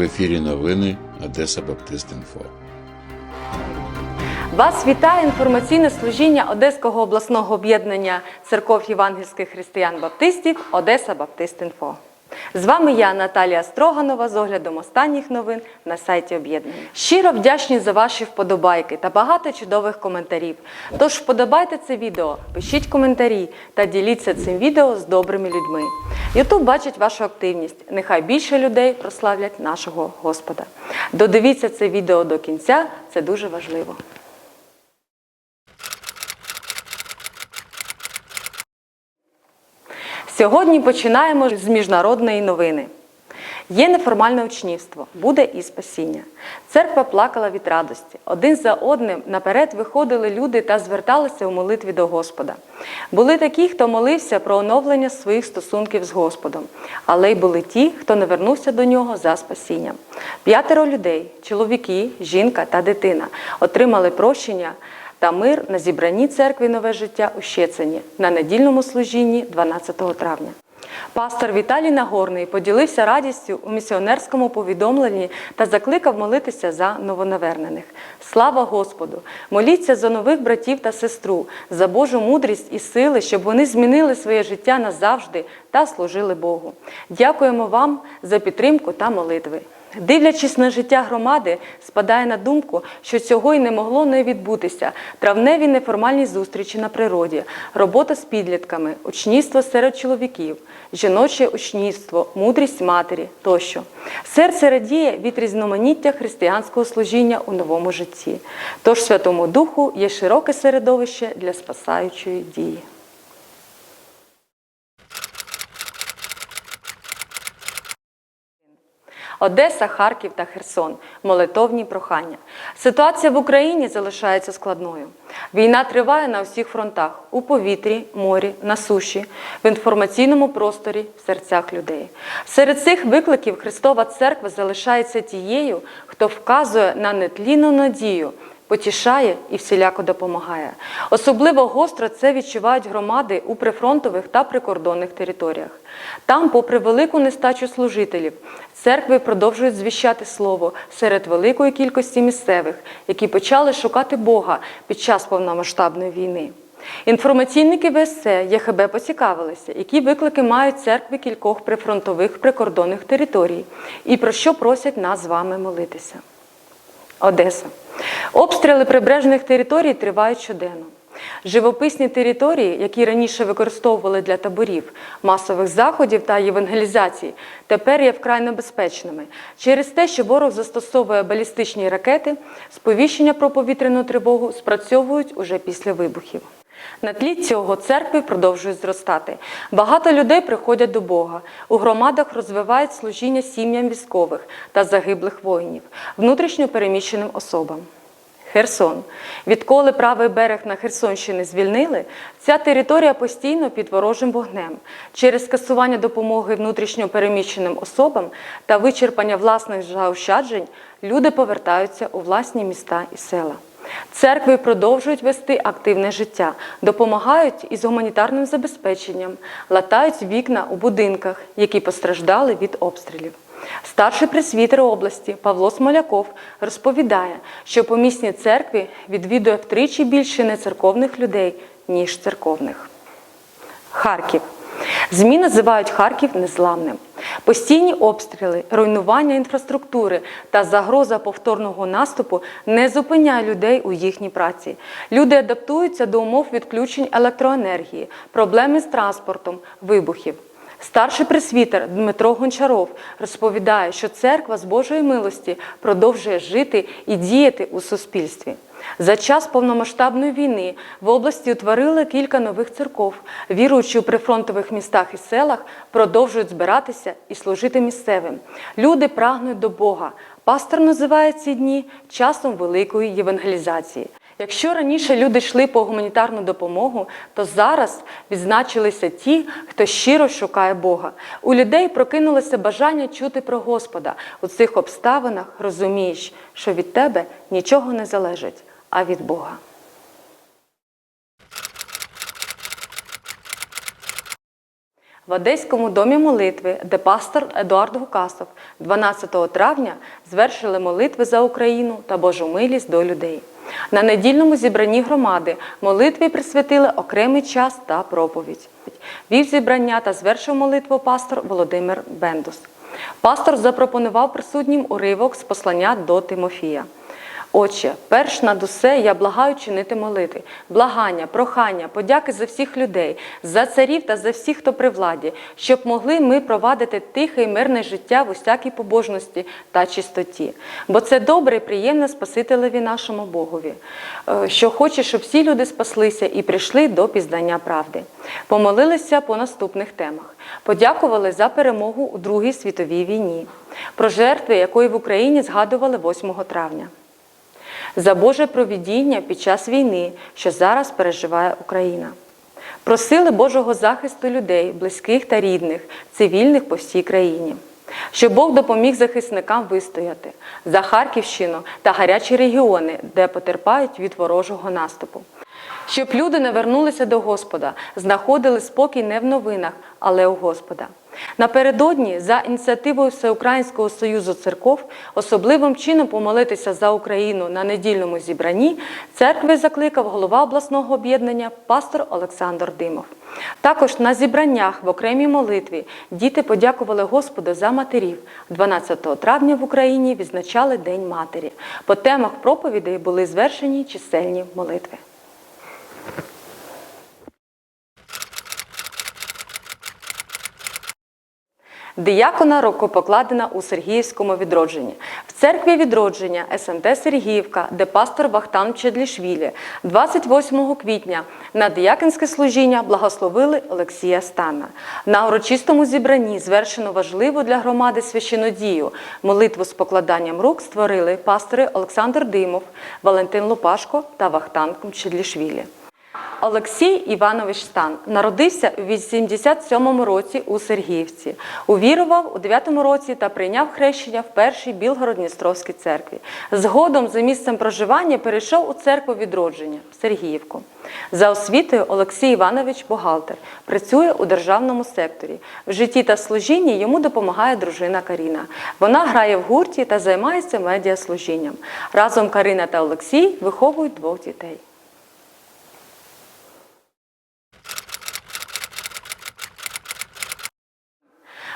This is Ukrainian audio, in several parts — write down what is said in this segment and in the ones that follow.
В ефірі новини Одеса Баптист Інфо. Вас вітає інформаційне служіння Одеського обласного об'єднання церков євангельських християн-баптистів Одеса Баптист Інфо. З вами я, Наталія Строганова, з оглядом останніх новин на сайті об'єднання. Щиро вдячні за ваші вподобайки та багато чудових коментарів. Тож вподобайте це відео, пишіть коментарі та діліться цим відео з добрими людьми. Ютуб бачить вашу активність. Нехай більше людей прославлять нашого Господа. Додивіться це відео до кінця, це дуже важливо. Сьогодні починаємо з міжнародної новини. Є неформальне учнівство, буде і спасіння. Церква плакала від радості. Один за одним наперед виходили люди та зверталися у молитві до Господа. Були такі, хто молився про оновлення своїх стосунків з Господом, але й були ті, хто не вернувся до нього за спасінням. П'ятеро людей чоловіки, жінка та дитина отримали прощення та мир на зібранні церкви нове життя у Щецені на недільному служінні 12 травня. Пастор Віталій Нагорний поділився радістю у місіонерському повідомленні та закликав молитися за новонавернених. Слава Господу! Моліться за нових братів та сестру, за Божу мудрість і сили, щоб вони змінили своє життя назавжди та служили Богу. Дякуємо вам за підтримку та молитви. Дивлячись на життя громади, спадає на думку, що цього й не могло не відбутися. Травневі неформальні зустрічі на природі, робота з підлітками, учнівство серед чоловіків, жіноче учнівство, мудрість матері тощо. Серце радіє від різноманіття християнського служіння у новому житті. Тож Святому Духу є широке середовище для спасаючої дії. Одеса, Харків та Херсон. Молитовні прохання. Ситуація в Україні залишається складною. Війна триває на всіх фронтах: у повітрі, морі, на суші, в інформаційному просторі, в серцях людей. Серед цих викликів Христова Церква залишається тією, хто вказує на нетлінну надію. Потішає і всіляко допомагає. Особливо гостро це відчувають громади у прифронтових та прикордонних територіях. Там, попри велику нестачу служителів, церкви продовжують звіщати слово серед великої кількості місцевих, які почали шукати Бога під час повномасштабної війни. Інформаційники ВСЦ ЄХБ поцікавилися, які виклики мають церкви кількох прифронтових прикордонних територій і про що просять нас з вами молитися. Одеса. Обстріли прибережних територій тривають щоденно. Живописні території, які раніше використовували для таборів, масових заходів та євангелізації, тепер є вкрай небезпечними через те, що ворог застосовує балістичні ракети, сповіщення про повітряну тривогу спрацьовують уже після вибухів. На тлі цього церкви продовжують зростати. Багато людей приходять до Бога. У громадах розвивають служіння сім'ям військових та загиблих воїнів, внутрішньо переміщеним особам. Херсон. Відколи правий берег на Херсонщині звільнили, ця територія постійно під ворожим вогнем. Через скасування допомоги внутрішньо переміщеним особам та вичерпання власних заощаджень люди повертаються у власні міста і села. Церкви продовжують вести активне життя, допомагають із гуманітарним забезпеченням, латають вікна у будинках, які постраждали від обстрілів. Старший пресвітер області Павло Смоляков розповідає, що помісні церкві відвідує втричі більше нецерковних людей, ніж церковних. Харків. ЗМІ називають Харків незламним. Постійні обстріли, руйнування інфраструктури та загроза повторного наступу не зупиняє людей у їхній праці. Люди адаптуються до умов відключень електроенергії, проблеми з транспортом, вибухів. Старший пресвітер Дмитро Гончаров розповідає, що церква з Божої милості продовжує жити і діяти у суспільстві. За час повномасштабної війни в області утворили кілька нових церков. Віруючі у прифронтових містах і селах продовжують збиратися і служити місцевим. Люди прагнуть до Бога. Пастор називає ці дні часом великої євангелізації. Якщо раніше люди йшли по гуманітарну допомогу, то зараз відзначилися ті, хто щиро шукає Бога. У людей прокинулося бажання чути про Господа. У цих обставинах розумієш, що від тебе нічого не залежить, а від Бога. в Одеському домі молитви, де пастор Едуард Гукасов 12 травня звершили молитви за Україну та Божу милість до людей. На недільному зібранні громади молитві присвятили окремий час та проповідь. Вів зібрання та звершив молитву пастор Володимир Бендус. Пастор запропонував присутнім уривок з послання до Тимофія. Отче, перш над усе я благаю чинити молитви, благання, прохання, подяки за всіх людей, за царів та за всіх, хто при владі, щоб могли ми провадити тихе і мирне життя в усякій побожності та чистоті. Бо це добре і приємне Спасителеві нашому Богові, е, що хоче, щоб всі люди спаслися і прийшли до пізнання правди. Помолилися по наступних темах. Подякували за перемогу у Другій світовій війні, про жертви, якої в Україні згадували 8 травня за Боже провідіння під час війни, що зараз переживає Україна. Просили Божого захисту людей, близьких та рідних, цивільних по всій країні. Щоб Бог допоміг захисникам вистояти за Харківщину та гарячі регіони, де потерпають від ворожого наступу. Щоб люди не вернулися до Господа, знаходили спокій не в новинах, але у Господа. Напередодні, за ініціативою Всеукраїнського союзу церков, особливим чином помолитися за Україну на недільному зібранні церкви закликав голова обласного об'єднання пастор Олександр Димов. Також на зібраннях в окремій молитві діти подякували Господу за матерів. 12 травня в Україні відзначали День матері. По темах проповідей були звершені чисельні молитви. Діякона рукопокладена у Сергіївському відродженні. В церкві відродження СМТ Сергіївка, де пастор Вахтан Чедлішвілі 28 квітня на діяконське служіння благословили Олексія Стана. На урочистому зібранні звершено важливу для громади священодію. Молитву з покладанням рук створили пастори Олександр Димов, Валентин Лупашко та Вахтан Чедлішвілі. Олексій Іванович Стан народився у 87 році у Сергіївці. Увірував у 9 році та прийняв хрещення в першій Білгород-Дністровській церкві. Згодом за місцем проживання перейшов у церкву відродження Сергіївку. За освітою Олексій Іванович бухгалтер, працює у державному секторі. В житті та служінні йому допомагає дружина Каріна. Вона грає в гурті та займається медіаслужінням. Разом Карина та Олексій виховують двох дітей.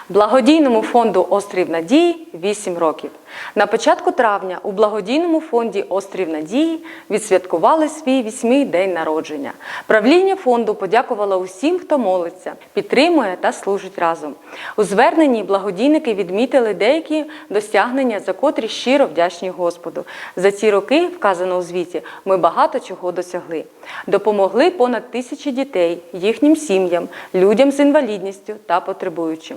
Благодійному фонду Острів Надії 8 років. На початку травня у благодійному фонді Острів Надії відсвяткували свій вісьмий день народження. Правління фонду подякувало усім, хто молиться, підтримує та служить разом. У зверненні благодійники відмітили деякі досягнення, за котрі щиро вдячні Господу. За ці роки, вказано у звіті, ми багато чого досягли. Допомогли понад тисячі дітей, їхнім сім'ям, людям з інвалідністю та потребуючим.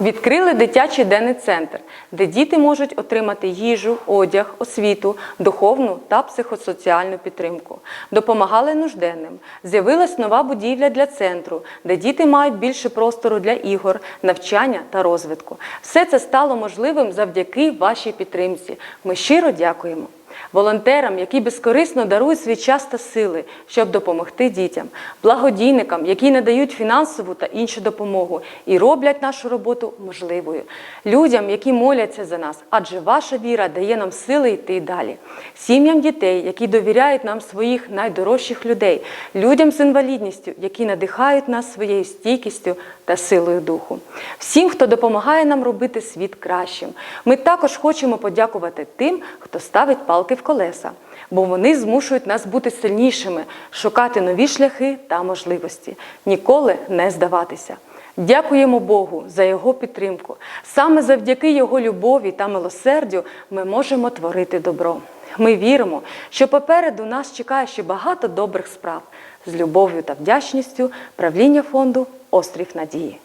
Відкрили дитячий денний центр, де діти можуть отримати їжу, одяг, освіту, духовну та психосоціальну підтримку. Допомагали нужденним. З'явилась нова будівля для центру, де діти мають більше простору для ігор, навчання та розвитку. Все це стало можливим завдяки вашій підтримці. Ми щиро дякуємо. Волонтерам, які безкорисно дарують свій час та сили, щоб допомогти дітям, благодійникам, які надають фінансову та іншу допомогу і роблять нашу роботу можливою, людям, які моляться за нас, адже ваша віра дає нам сили йти далі, сім'ям дітей, які довіряють нам своїх найдорожчих людей, людям з інвалідністю, які надихають нас своєю стійкістю та силою духу, всім, хто допомагає нам робити світ кращим. Ми також хочемо подякувати тим, хто ставить палки в колеса, бо вони змушують нас бути сильнішими, шукати нові шляхи та можливості, ніколи не здаватися. Дякуємо Богу за Його підтримку. Саме завдяки Його любові та милосердю ми можемо творити добро. Ми віримо, що попереду нас чекає ще багато добрих справ з любов'ю та вдячністю правління фонду Острів Надії.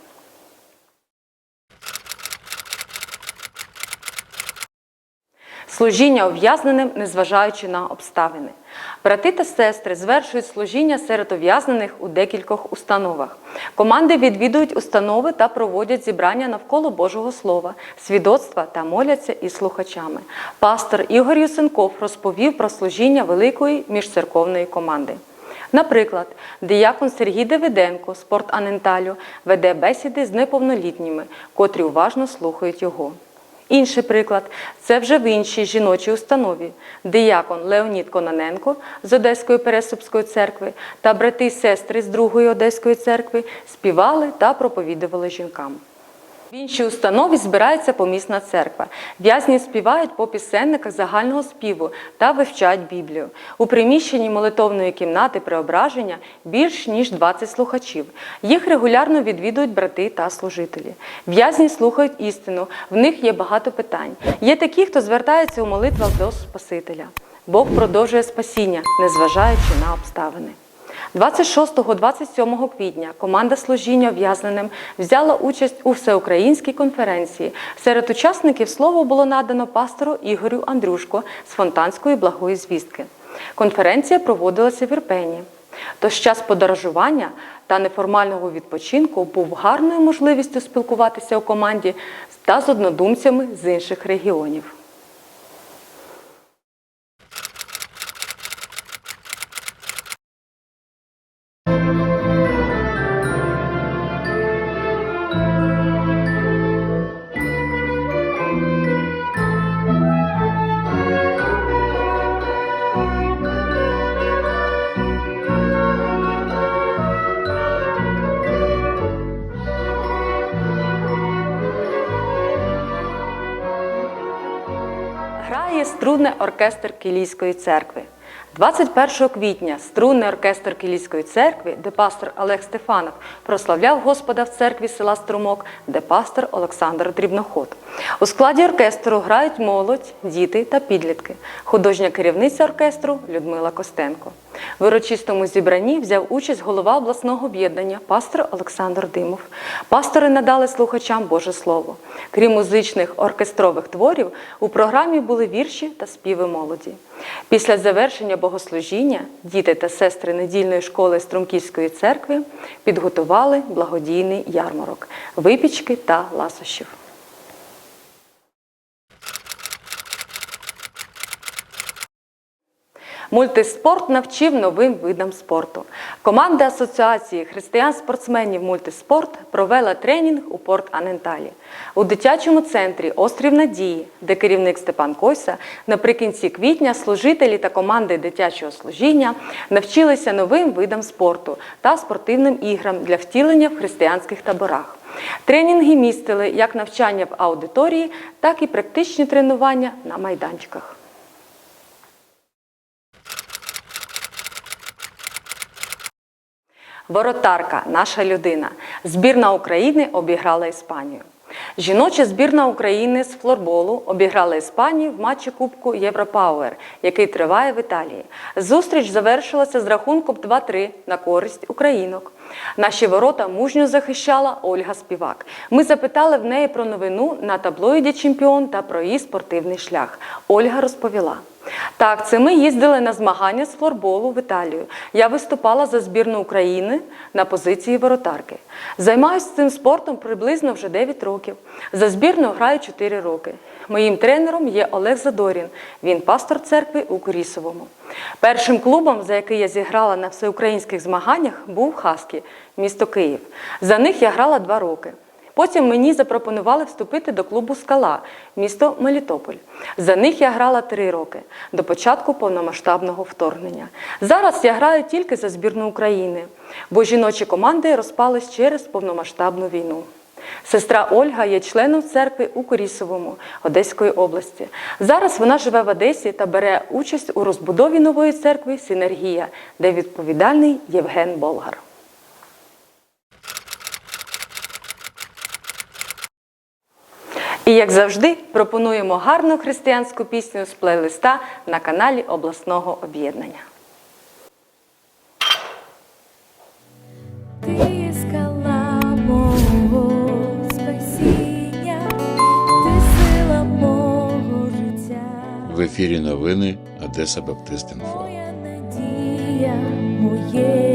Служіння ув'язненим, незважаючи на обставини. Брати та сестри звершують служіння серед ув'язнених у декількох установах. Команди відвідують установи та проводять зібрання навколо Божого Слова, свідоцтва та моляться із слухачами. Пастор Ігор Юсенков розповів про служіння великої міжцерковної команди. Наприклад, диякон Сергій Давиденко, спорт Аненталю, веде бесіди з неповнолітніми, котрі уважно слухають його. Інший приклад це вже в іншій жіночій установі. Диякон Леонід Кононенко з Одеської Пересупської церкви та брати й сестри з Другої Одеської церкви співали та проповідували жінкам. В іншій установі збирається помісна церква. В'язні співають по пісенниках загального співу та вивчають Біблію. У приміщенні молитовної кімнати преображення більш ніж 20 слухачів. Їх регулярно відвідують брати та служителі. В'язні слухають істину, в них є багато питань. Є такі, хто звертається у молитвах до Спасителя. Бог продовжує спасіння, незважаючи на обставини. 26-27 квітня команда служіння ув'язненим взяла участь у всеукраїнській конференції. Серед учасників слово було надано пастору Ігорю Андрюшко з Фонтанської благої звістки. Конференція проводилася в Ірпені. Тож час подорожування та неформального відпочинку був гарною можливістю спілкуватися у команді та з однодумцями з інших регіонів. Грає струнний оркестр Кілійської церкви. 21 квітня струнний оркестр Кілійської церкви, де пастор Олег Стефанов прославляв Господа в церкві села Струмок, де пастор Олександр Дрібноход. У складі оркестру грають молодь, діти та підлітки. Художня керівниця оркестру Людмила Костенко. В урочистому зібранні взяв участь голова обласного об'єднання пастор Олександр Димов. Пастори надали слухачам Боже Слово. Крім музичних оркестрових творів, у програмі були вірші та співи молоді. Після завершення богослужіння діти та сестри недільної школи Струмківської церкви підготували благодійний ярмарок, випічки та ласощів. Мультиспорт навчив новим видам спорту. Команда Асоціації християн-спортсменів Мультиспорт провела тренінг у Порт Аненталі у дитячому центрі Острів Надії, де керівник Степан Койса наприкінці квітня служителі та команди дитячого служіння навчилися новим видам спорту та спортивним іграм для втілення в християнських таборах. Тренінги містили як навчання в аудиторії, так і практичні тренування на майданчиках. Воротарка, наша людина. Збірна України обіграла Іспанію. Жіноча збірна України з флорболу обіграла Іспанію в матчі Кубку Європауер, який триває в Італії. Зустріч завершилася з рахунком 2-3 на користь українок. Наші ворота мужньо захищала Ольга Співак. Ми запитали в неї про новину на таблоїді чемпіон та про її спортивний шлях. Ольга розповіла. Так, це ми їздили на змагання з флорболу в Італію. Я виступала за збірну України на позиції воротарки. Займаюся цим спортом приблизно вже 9 років. За збірну граю 4 роки. Моїм тренером є Олег Задорін. Він пастор церкви у Корісовому. Першим клубом, за який я зіграла на всеукраїнських змаганнях, був Хаскі, місто Київ. За них я грала 2 роки. Потім мені запропонували вступити до клубу Скала, місто Мелітополь. За них я грала три роки до початку повномасштабного вторгнення. Зараз я граю тільки за збірну України, бо жіночі команди розпались через повномасштабну війну. Сестра Ольга є членом церкви у Корісовому Одеської області. Зараз вона живе в Одесі та бере участь у розбудові нової церкви Синергія, де відповідальний Євген Болгар. І, як завжди, пропонуємо гарну християнську пісню з плейлиста на каналі обласного об'єднання. Ти скала ти сила мого життя. В ефірі новини Одеса Баптистинфо. Моя надія моє.